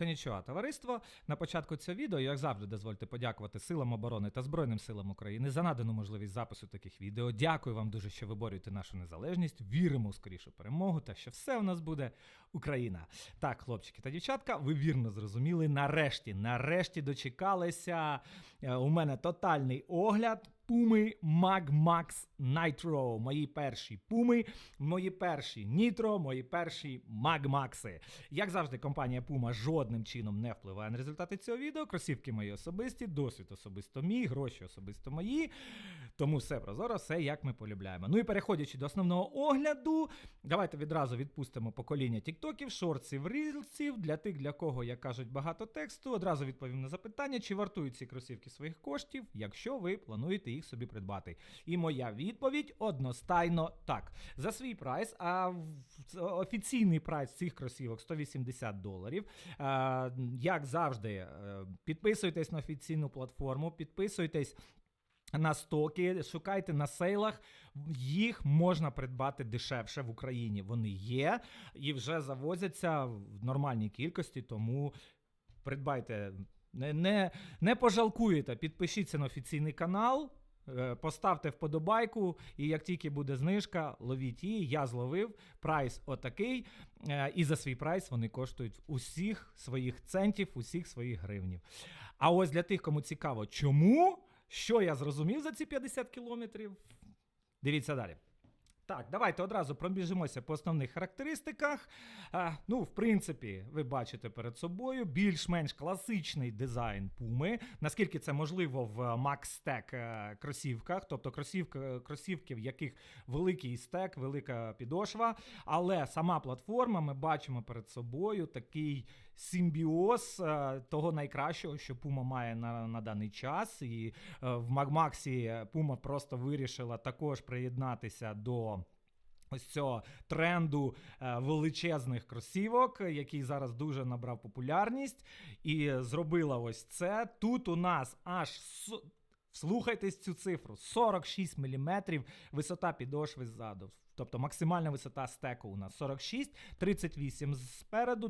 Конічого, товариство. На початку цього відео, як завжди, дозвольте подякувати силам оборони та Збройним силам України за надану можливість запису таких відео. Дякую вам дуже, що ви борюєте нашу незалежність. Віримо у скорішу перемогу та що все у нас буде Україна. Так, хлопчики та дівчатка, ви вірно зрозуміли. Нарешті, нарешті дочекалися. Е, У мене тотальний огляд. Пуми Mag Max Nitro. Мої перші пуми, мої перші Nitro, мої перші Mag Maxи. Як завжди, компанія Puma жодним чином не впливає на результати цього відео. Кросівки мої особисті, досвід особисто мій, гроші особисто мої. Тому все прозоро, все як ми полюбляємо. Ну і переходячи до основного огляду, давайте відразу відпустимо покоління тіктоків, шортсів, рілсів. Для тих, для кого, як кажуть, багато тексту. Одразу відповім на запитання, чи вартують ці кросівки своїх коштів, якщо ви плануєте їх собі придбати. І моя відповідь одностайно так. За свій прайс, а офіційний прайс цих кросівок 180 доларів. Е, Як завжди, е, підписуйтесь на офіційну платформу, підписуйтесь. На стоки, шукайте на сейлах, їх можна придбати дешевше в Україні. Вони є і вже завозяться в нормальній кількості, тому придбайте, не, не, не пожалкуєте, підпишіться на офіційний канал. Е, Поставте вподобайку, і як тільки буде знижка, ловіть її. Я зловив. Прайс отакий. е, І за свій прайс вони коштують усіх своїх центів, усіх своїх гривнів. А ось для тих, кому цікаво, чому, що я зрозумів за ці 50 кілометрів, дивіться далі. Так, давайте одразу пробіжимося по основних характеристиках. А, ну, в принципі, ви бачите перед собою більш-менш класичний дизайн пуми. Наскільки це можливо в Max Stack е, кросівках, тобто кросівка, кросівки, в яких великий стек, велика підошва. Але сама платформа, ми бачимо перед собою такий симбіоз е, того найкращого, що Puma має на, на даний час. І е, в Магмаксі Puma просто вирішила також приєднатися до. Ось цього тренду е, величезних кросівок, який зараз дуже набрав популярність, і зробила ось це. Тут у нас аж Вслухайтесь цю цифру: 46 мм висота підошви ззаду. Тобто максимальна висота стеку у нас 46, 38 спереду.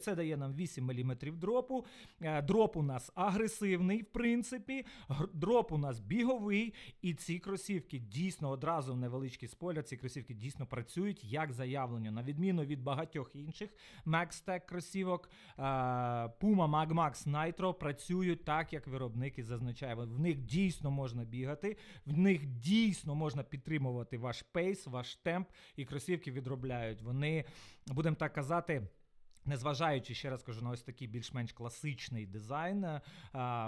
Це дає нам 8 мм дропу. Е, Дроп у нас агресивний, в принципі. Дроп у нас біговий. І ці кросівки дійсно одразу невеличкий спойлер. Ці кросівки дійсно працюють як заявлено, на відміну від багатьох інших Max кросівок. е, Puma Mag Max Nitro працюють так, як виробник і зазначає. В них дійсно можна бігати, в них дійсно можна підтримувати ваш пейс, ваш темп, і кросівки відробляють. Вони, будемо так казати. Незважаючи, ще раз кажу, на ось такий більш-менш класичний дизайн, е,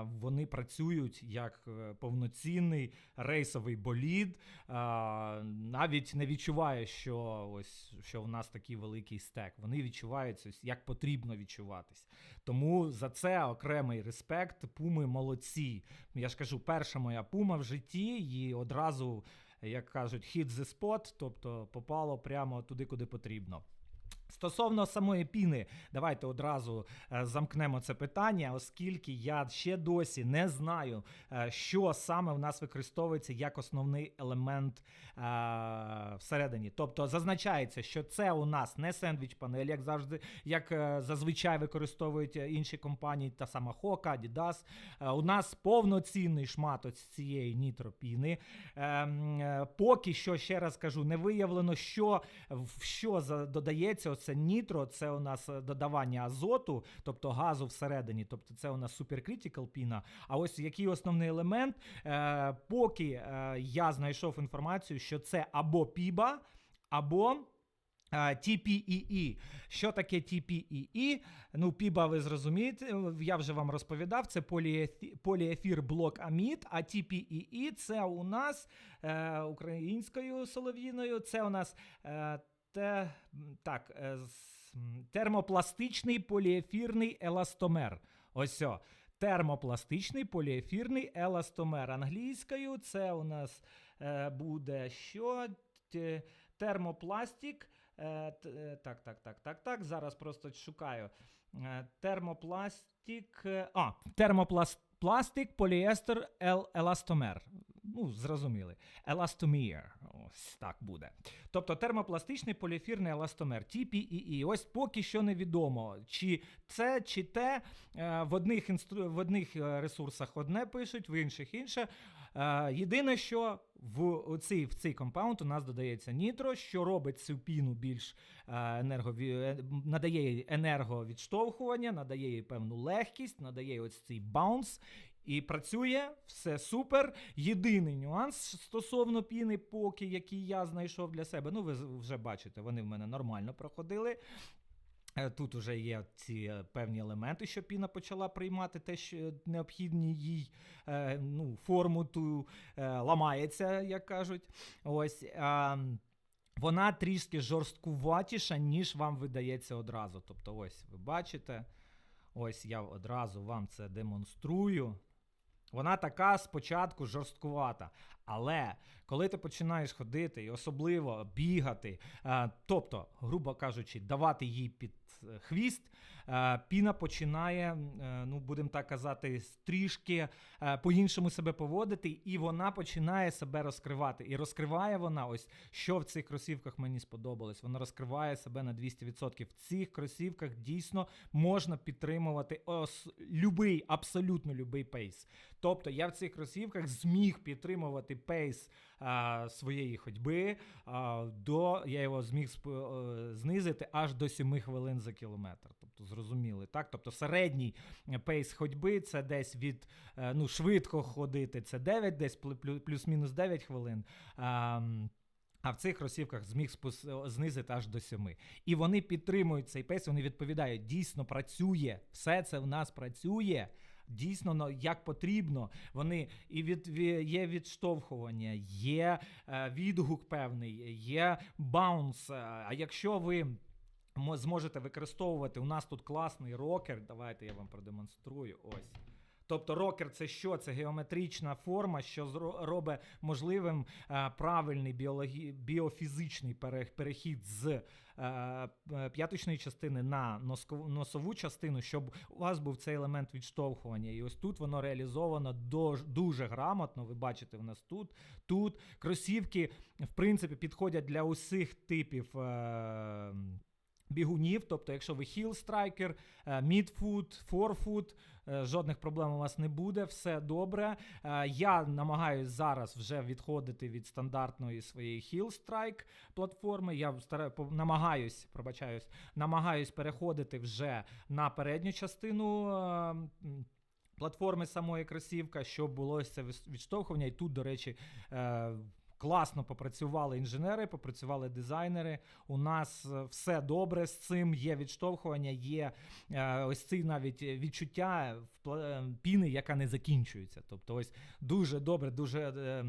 вони працюють як е, повноцінний рейсовий болід. Навіть не відчуває, що ось що в нас такий великий стек. Вони відчуваються як потрібно відчуватись. Тому за це окремий респект. Пуми молодці. Я ж кажу, перша моя пума в житті, і одразу, як кажуть, hit the spot, тобто попало прямо туди, куди потрібно. Стосовно самої піни, давайте одразу е, замкнемо це питання, оскільки я ще досі не знаю, е, що саме в нас використовується як основний елемент е, всередині. Тобто зазначається, що це у нас не сендвіч панель, як завжди, як зазвичай використовують інші компанії, та сама Hoka, Adidas. У нас повноцінний шмат ось цієї нітропіни. Поки що, ще раз кажу, не виявлено, що що додається. Це нітро, це у нас е, додавання азоту, тобто газу всередині. Тобто це у нас суперкритикал піна. А ось який основний елемент, е, поки е, я знайшов інформацію, що це або піба, або. е, TPEE. Що таке TPEE? Ну, піба, ви зрозумієте, я вже вам розповідав, це поліефір блок амід, а TPEE це у нас е, українською солов'їною, це у нас е, так, е, термопластичний поліефірний еластомер. Ось о. Термопластичний поліефірний еластомер. Англійською це у нас е, буде що? Термопластик. Е, е, так, так, так, так, так. Зараз просто шукаю. Е, термопластик. е, А, термопласт. Пластик, поліестер, ел, еластомер. ну, зрозуміли. Еластомір. Ось так буде. Тобто термопластичний поліефірний еластомер, TPEE. Ось поки що невідомо, чи це, чи те. Е, В одних, інстру... в одних е, ресурсах одне пишуть, в інших інше. Е, Єдине, що в, оцей, в цей компаунд у нас додається нітро, що робить цю піну більш енергові... надає енерговідштовхування, надає їй певну легкість, надає ось цей баунс. І працює все супер. Єдиний нюанс стосовно піни, поки який я знайшов для себе. Ну, ви вже бачите, вони в мене нормально проходили. Е, Тут вже є ці е, певні елементи, що піна почала приймати те, що необхідні їй е, ну, форму ту ламається, як кажуть. Ось. Вона трішки жорсткуватіша, ніж вам видається одразу. Тобто, ось ви бачите, ось я одразу вам це демонструю. Вона така спочатку жорсткувата. Але коли ти починаєш ходити і особливо бігати, е, тобто, грубо кажучи, давати їй під е, хвіст, е, піна починає, ну будемо так казати, трішки по-іншому себе поводити, і вона починає себе розкривати. І розкриває вона, ось що в цих кросівках мені сподобалось. Вона розкриває себе на 200%. В цих кросівках дійсно можна підтримувати ос, любий, абсолютно любий пейс. Тобто я в цих кросівках зміг підтримувати пейс а, своєї ходьби. А, до, я його зміг е, знизити аж до 7 хвилин за кілометр. Тобто, зрозуміли, так? Тобто середній пейс ходьби це десь від е, ну, швидко ходити, це 9, десь плю- плю- плюс-мінус 9 хвилин. А, а в цих кросівках зміг спус- знизити аж до 7. І вони підтримують цей пейс, вони відповідають, дійсно працює, все це в нас працює. Дійсно, як потрібно, вони і від ві- є відштовхування, є е, відгук певний, є баунс. е, А якщо ви мо- зможете використовувати, у нас тут класний рокер. Давайте я вам продемонструю. Ось. Тобто рокер це що? Це геометрична форма, що робить можливим е, правильний біологі... біофізичний перехід з е, е, п'яточної частини на носову частину, щоб у вас був цей елемент відштовхування. І ось тут воно реалізовано дуже грамотно. Ви бачите, в нас тут. Тут кросівки, в принципі, підходять для усіх типів. Бігунів, тобто, якщо ви хіл-страйкер, мідфут, форфут, жодних проблем у вас не буде, все добре. Е, Я намагаюсь зараз вже відходити від стандартної своєї хіл-страйк платформи. Я стара- по- намагаюсь, пробачаюсь, намагаюсь переходити вже на передню частину. е, Платформи самої кросівка, щоб було це відштовхування. І тут, до речі, е, класно попрацювали інженери, попрацювали дизайнери. У нас е, все добре з цим. Є відштовхування, є е, ось ці навіть відчуття в е, піни, яка не закінчується. Тобто, ось дуже добре, дуже.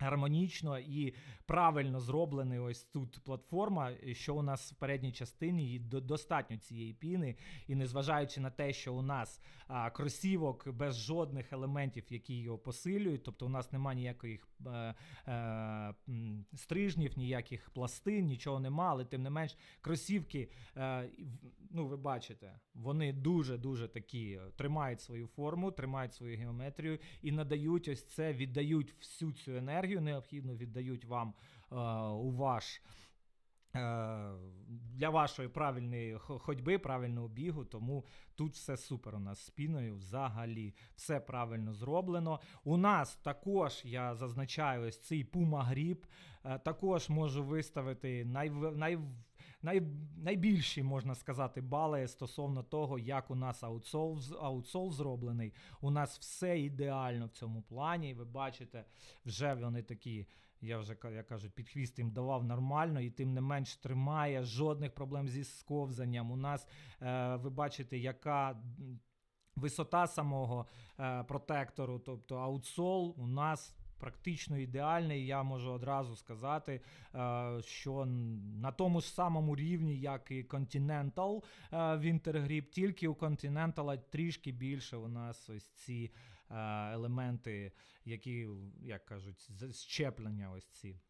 Е, Гармонічно і правильно зроблений ось тут платформа, що у нас в передній частині і до- достатньо цієї піни. І незважаючи на те, що у нас а, кросівок без жодних елементів, які його посилюють, тобто у нас немає ніяких е, е, м, стрижнів, ніяких пластин, нічого нема, але тим не менш, кросівки, е, і в- ну ви бачите, вони дуже-дуже такі е, тримають свою форму, тримають свою геометрію і надають ось це, віддають всю цю енергію необхідну, віддають вам е, у ваш. е, Для вашої правильної ходьби, правильного бігу, тому тут все супер у нас з піною. Взагалі все правильно зроблено. У нас також я зазначаю ось цей Puma Grip. Е, Також можу виставити най, най, най, найбільші, можна сказати, бали стосовно того, як у нас аутсол, аутсол зроблений. У нас все ідеально в цьому плані. Ви бачите, вже вони такі. Я вже як кажуть, під хвіст їм давав нормально, і тим не менш тримає жодних проблем зі сковзанням. У нас е, ви бачите, яка висота самого е, протектору, тобто аутсол у нас. Практично ідеальний, я можу одразу сказати, е, що на тому ж самому рівні, як і Continental е, Winter тільки у Continental трішки більше у нас ось ці е, елементи, які, як кажуть, з- щеплення ось ці.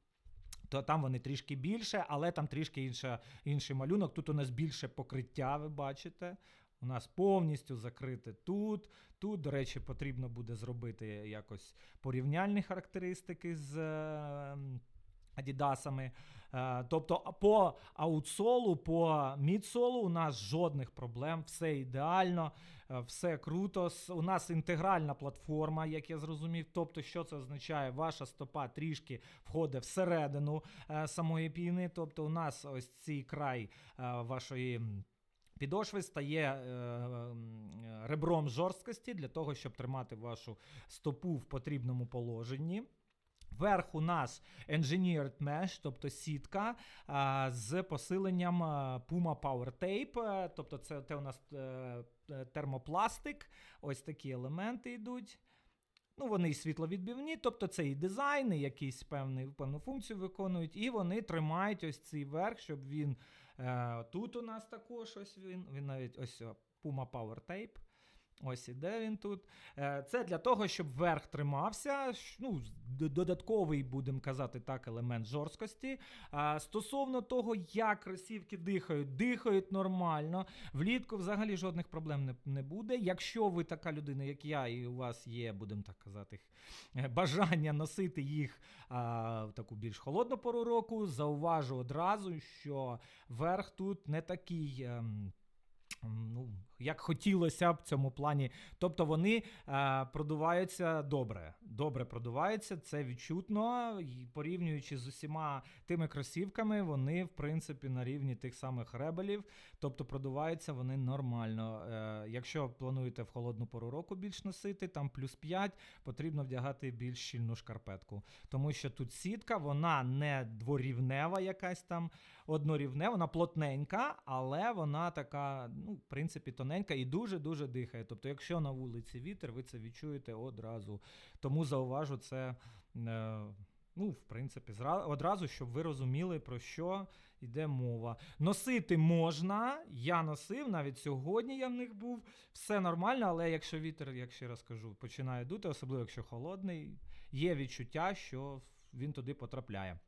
То там вони трішки більше, але там трішки інша, інший малюнок. Тут у нас більше покриття, ви бачите. У нас повністю закрите тут. Тут, до речі, потрібно буде зробити якось порівняльні характеристики з е, Адідасами. Е, Тобто по аутсолу, по мідсолу у нас жодних проблем, все ідеально, е, все круто. У нас інтегральна платформа, як я зрозумів. Тобто, що це означає? Ваша стопа трішки входить всередину самої піни. Тобто, у нас ось цей край вашої. Підошви стає е, ребром жорсткості для того, щоб тримати вашу стопу в потрібному положенні. Верх у нас Engineered Mesh, тобто сітка а, з посиленням а, Puma Power Tape, е, тобто це, це у нас е, е, термопластик, ось такі елементи йдуть. Ну, вони і світловідбивні, тобто це і дизайн, і якийсь певний, певну функцію виконують, і вони тримають ось цей верх, щоб він. Е, тут у нас також ось він, він навіть ось Puma Power Tape. Ось іде він тут. Е, Це для того, щоб верх тримався. Ну, додатковий, будемо казати так, елемент жорсткості. Стосовно того, як кросівки дихають, дихають нормально. Влітку взагалі жодних проблем не, буде. Якщо ви така людина, як я, і у вас є, будемо так казати, е, бажання носити їх в таку більш холодну пору року, зауважу одразу, що верх тут не такий. ем, Ну, як хотілося б в цьому плані. Тобто вони е, продуваються добре. Добре продуваються, це відчутно. І порівнюючи з усіма тими кросівками, вони, в принципі, на рівні тих самих ребелів. Тобто продуваються вони нормально. Е, якщо плануєте в холодну пору року більш носити, там плюс 5, потрібно вдягати більш щільну шкарпетку. Тому що тут сітка, вона не дворівнева, якась там однорівнева, вона плотненька, але вона така, ну, в принципі, тоненька і дуже-дуже дихає. Тобто, якщо на вулиці вітер, ви це відчуєте одразу. Тому зауважу це. Е, Ну, в принципі, одразу, щоб ви розуміли, про що йде мова. Носити можна, я носив, навіть сьогодні я в них був. Все нормально, але якщо вітер, як ще раз кажу, починає дути, особливо якщо холодний, є відчуття, що він туди потрапляє.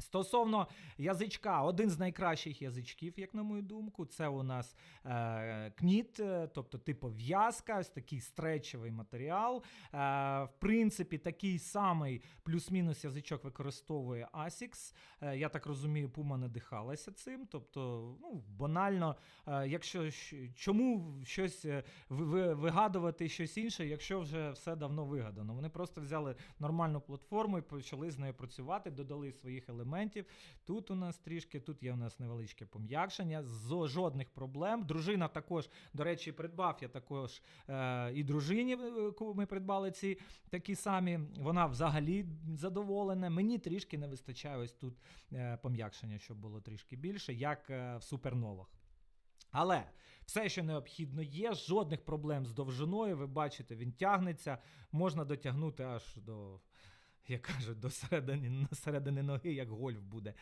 Стосовно язичка, один з найкращих язичків, як на мою думку, це у нас е, кніт, е, тобто типу в'язка, ось такий стречовий матеріал. Е, в принципі, такий самий плюс-мінус язичок використовує ASICS. Е, я так розумію, Puma надихалася цим. Тобто, ну, банально, е, якщо чому щось е, ви- ви- вигадувати щось інше, якщо вже все давно вигадано. Вони просто взяли нормальну платформу і почали з нею працювати, додали своїх елементів. Тут у нас трішки, тут є у нас невеличке пом'якшення, зо- жодних проблем. Дружина також, до речі, придбав я також е, і дружині, е, ми придбали ці такі самі. Вона взагалі задоволена. Мені трішки не вистачає ось тут е, пом'якшення, щоб було трішки більше, як е, в суперновах. Але все, що необхідно є, жодних проблем з довжиною. Ви бачите, він тягнеться, можна дотягнути аж до. Як кажуть, до середини, на середини ноги, як гольф буде,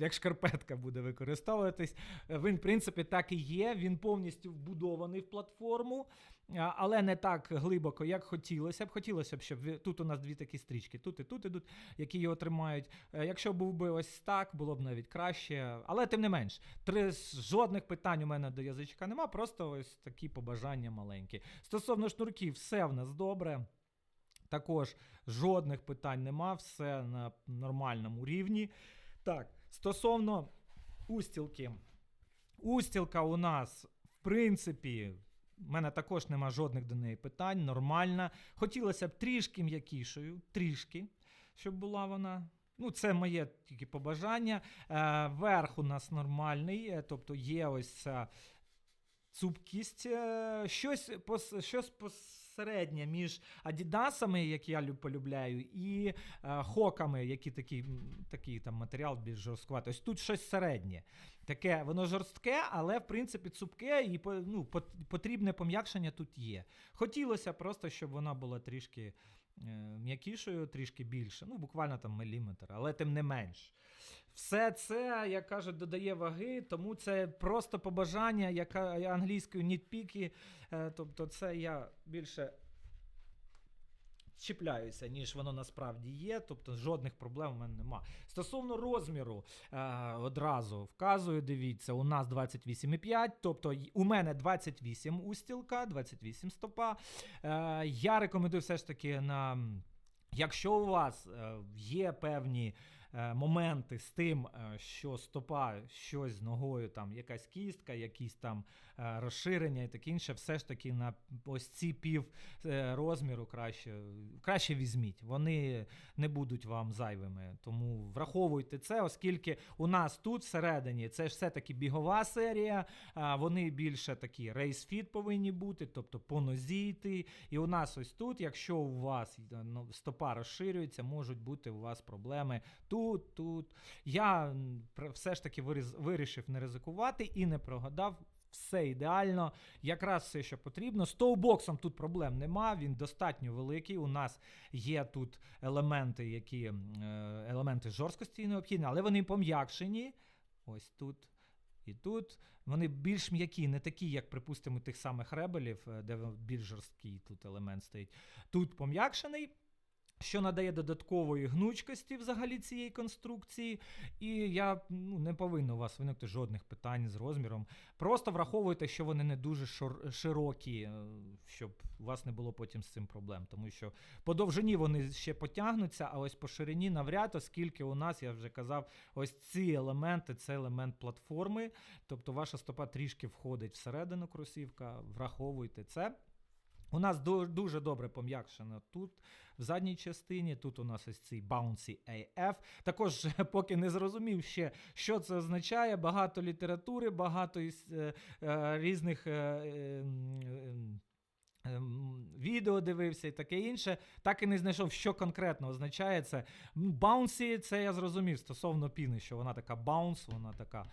як шкарпетка буде використовуватись. Е, Він, в принципі, так і є. Він повністю вбудований в платформу, але не так глибоко, як хотілося б. Хотілося б, щоб тут у нас дві такі стрічки, тут і тут ідуть, які його тримають. Е, Якщо був би ось так, було б навіть краще. Але тим не менш, три жодних питань у мене до язичка нема, просто ось такі побажання маленькі. Стосовно шнурків, все в нас добре. Також жодних питань нема, все на нормальному рівні. Так, стосовно устілки. Устілка у нас, в принципі, в мене також нема жодних до неї питань, нормальна. Хотілося б трішки м'якішою, трішки, щоб була вона. Ну, це моє тільки побажання. Е, верх у нас нормальний, е, тобто є ось ця цупкість, е, щось, щось посереднє між адідасами, які я полюбляю, і е, хоками, які такі, такий там матеріал більш жорсткуватий. Ось тут щось середнє. Таке, воно жорстке, але в принципі цупке і ну, потрібне пом'якшення тут є. Хотілося просто, щоб вона була трішки е, м'якішою, трішки більше, ну буквально там міліметр, але тим не менш. Все це, як кажуть, додає ваги, тому це просто побажання, яка я англійською нітпіки. Тобто, це я більше чіпляюся, ніж воно насправді є. Тобто жодних проблем у мене нема. Стосовно розміру, е, одразу вказую, дивіться, у нас 28,5, тобто у мене 28 устілка, 28 стопа. Е, я рекомендую все ж таки на. Якщо у вас е, є певні е, моменти з тим, е, що стопа щось з ногою, там якась кістка, якісь там е, розширення і таке інше, все ж таки на ось ці пів е, розміру краще, краще візьміть. Вони не будуть вам зайвими. Тому враховуйте це, оскільки у нас тут всередині це ж все-таки бігова серія, вони більше такі рейсфіт повинні бути, тобто по нозі йти. І у нас ось тут, якщо у вас е, ну, стопа розширюється, можуть бути у вас проблеми тут, тут. Я все ж таки вирішив не ризикувати і не прогадав. Все ідеально, якраз все, що потрібно. З тоубоксом тут проблем нема, він достатньо великий. У нас є тут елементи, які е, елементи жорсткості необхідні, але вони пом'якшені. Ось тут і тут. Вони більш м'які, не такі, як, припустимо, тих самих ребелів, е, де більш жорсткий тут елемент стоїть. Тут пом'якшений. Що надає додаткової гнучкості взагалі цієї конструкції, і я ну, не повинно у вас виникти жодних питань з розміром. Просто враховуйте, що вони не дуже широкі, е, щоб у вас не було потім з цим проблем. Тому що по довжині вони ще потягнуться, а ось по ширині навряд, оскільки у нас, я вже казав, ось ці елементи це елемент платформи. Тобто ваша стопа трішки входить всередину кросівка, враховуйте це. У нас ду- дуже добре пом'якшено тут, в задній частині. Тут у нас ось цей Bouncy AF. Також, поки не зрозумів ще, що це означає. Багато літератури, багато із, е, е, різних. Е, е, Відео дивився і таке інше, так і не знайшов, що конкретно означає це. Баунсі, це я зрозумів стосовно піни, що вона така баунс, вона така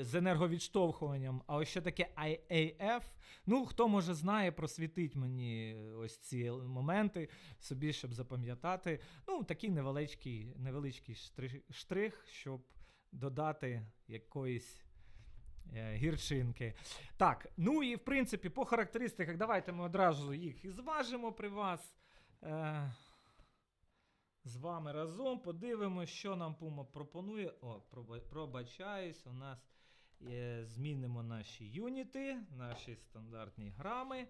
з енерговідштовхуванням. А ось що таке IAF, ну хто може знає, просвітить мені ось ці моменти собі, щоб запам'ятати. Ну, такий невеличкий, невеличкий штрих, штрих, щоб додати якоїсь. е, Гірчинки. Так, ну і в принципі, по характеристиках, давайте ми одразу їх і зважимо при вас. З вами разом подивимося, що нам Puma пропонує. О, пробачаюсь, у нас е, змінимо наші юніти, наші стандартні грами.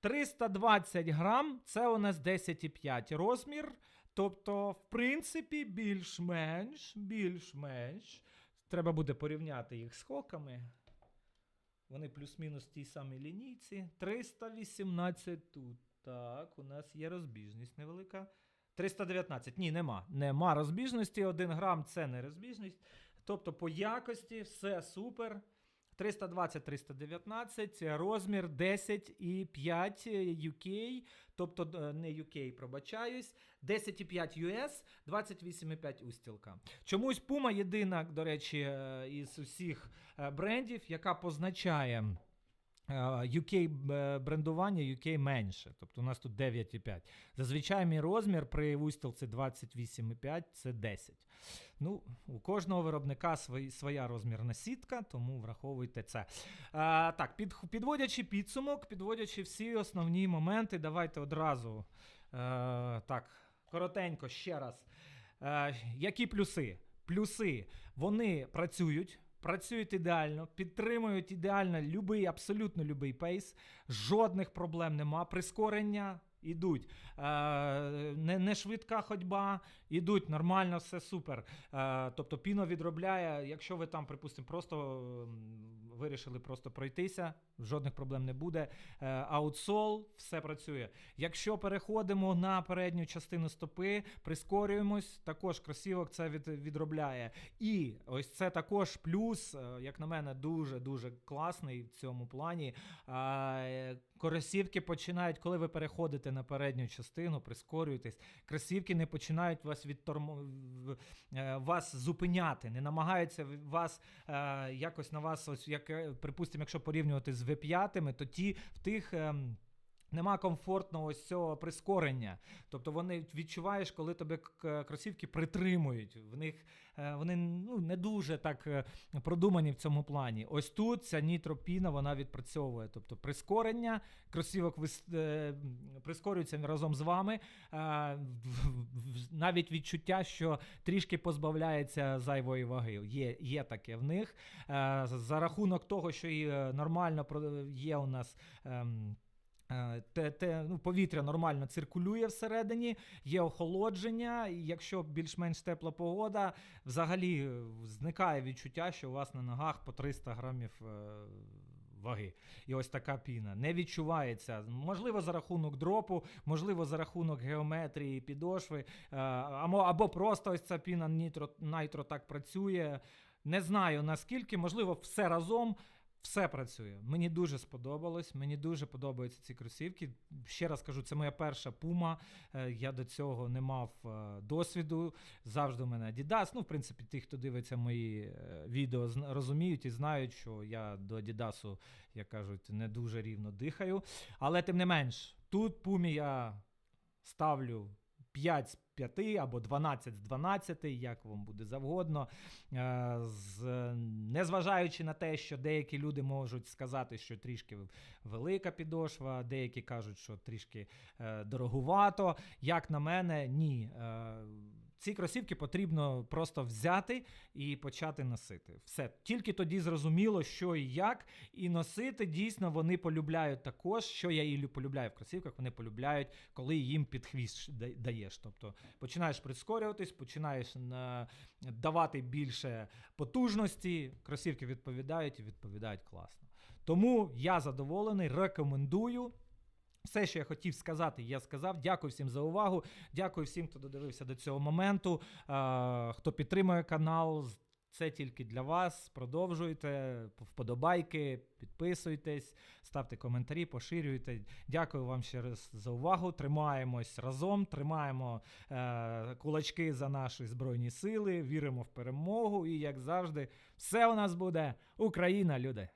320 грам це у нас 10,5 розмір. Тобто, в принципі, більш-менш, більш-менш. Треба буде порівняти їх з хоками. Вони плюс-мінус в тій самій лінійці. 318 тут. Так, у нас є розбіжність невелика. 319. Ні, нема. Нема розбіжності. 1 грам це не розбіжність. Тобто по якості все супер. 320-319, розмір 10,5 UK, тобто е, не UK, пробачаюсь, 10,5 US, 28,5 устілка. Чомусь Puma єдина, до речі, е, із усіх е, брендів, яка позначає UK брендування, UK менше. Тобто у нас тут 9,5. Зазвичай мій розмір при устілці 28,5 це 10. Ну, у кожного виробника свої, своя розмірна сітка, тому враховуйте це. А, так, під, підводячи підсумок, підводячи всі основні моменти, давайте одразу е, так, коротенько ще раз. Е, які плюси? Плюси вони працюють. Працюють ідеально, підтримують ідеально любий, абсолютно любий пейс, жодних проблем нема. Прискорення ідуть. Е, не, не швидка ходьба, ідуть нормально, все супер. Е, тобто піно відробляє, якщо ви там, припустимо, просто вирішили просто пройтися, жодних проблем не буде. Е, аутсол, все працює. Якщо переходимо на передню частину стопи, прискорюємось, також кросівок це від, відробляє. І ось це також плюс, е, як на мене, дуже-дуже класний в цьому плані. Кросівки починають, коли ви переходите на передню частину, прискорюєтесь, кросівки не починають вас відторм... е, вас зупиняти, не намагаються вас е, якось на вас, ось як, е, припустимо, якщо порівнювати з V5, то ті в тих. Ем, Нема комфортного ось цього прискорення. Тобто вони відчуваєш, коли тебе кросівки притримують. В них е, вони ну, не дуже так е, продумані в цьому плані. Ось тут ця нітропіна вона відпрацьовує. Тобто прискорення, кросівок вис- е, прискорюється разом з вами. Навіть відчуття, що трішки позбавляється зайвої ваги. Є, є таке в них. За рахунок того, що і нормально є у нас. Е, Те, те, ну, повітря нормально циркулює всередині, є охолодження, і якщо більш-менш тепла погода, взагалі е, зникає відчуття, що у вас на ногах по 300 грамів е, ваги. І ось така піна. Не відчувається. Можливо, за рахунок дропу, можливо, за рахунок геометрії підошви, або, або просто ось ця піна нітро, найтро так працює. Не знаю наскільки, можливо, все разом. Все працює. Мені дуже сподобалось. Мені дуже подобаються ці кросівки. Ще раз кажу, це моя перша пума. Е, Я до цього не мав е, досвіду. Завжди у мене Adidas. Ну, в принципі, ті, хто дивиться мої е, відео, розуміють і знають, що я до Adidas, як кажуть, не дуже рівно дихаю. Але тим не менш, тут пумі я ставлю 5 з 5 або 12 з 12, як вам буде завгодно. Е, З, незважаючи на те, що деякі люди можуть сказати, що трішки велика підошва, деякі кажуть, що трішки е, дорогувато. Як на мене, ні. Е, ці кросівки потрібно просто взяти і почати носити. Все. Тільки тоді зрозуміло, що і як. І носити дійсно вони полюбляють також, що я і полюбляю в кросівках, вони полюбляють, коли їм під хвіст даєш. Тобто починаєш прискорюватись, починаєш давати більше потужності, кросівки відповідають і відповідають класно. Тому я задоволений, рекомендую. Все, що я хотів сказати, я сказав. Дякую всім за увагу. Дякую всім, хто додивився до цього моменту. Е, хто підтримує канал. Це тільки для вас. Продовжуйте, вподобайки, підписуйтесь, ставте коментарі, поширюйте. Дякую вам ще раз за увагу. Тримаємось разом, тримаємо е, кулачки за наші збройні сили, віримо в перемогу. І як завжди, все у нас буде Україна, люди!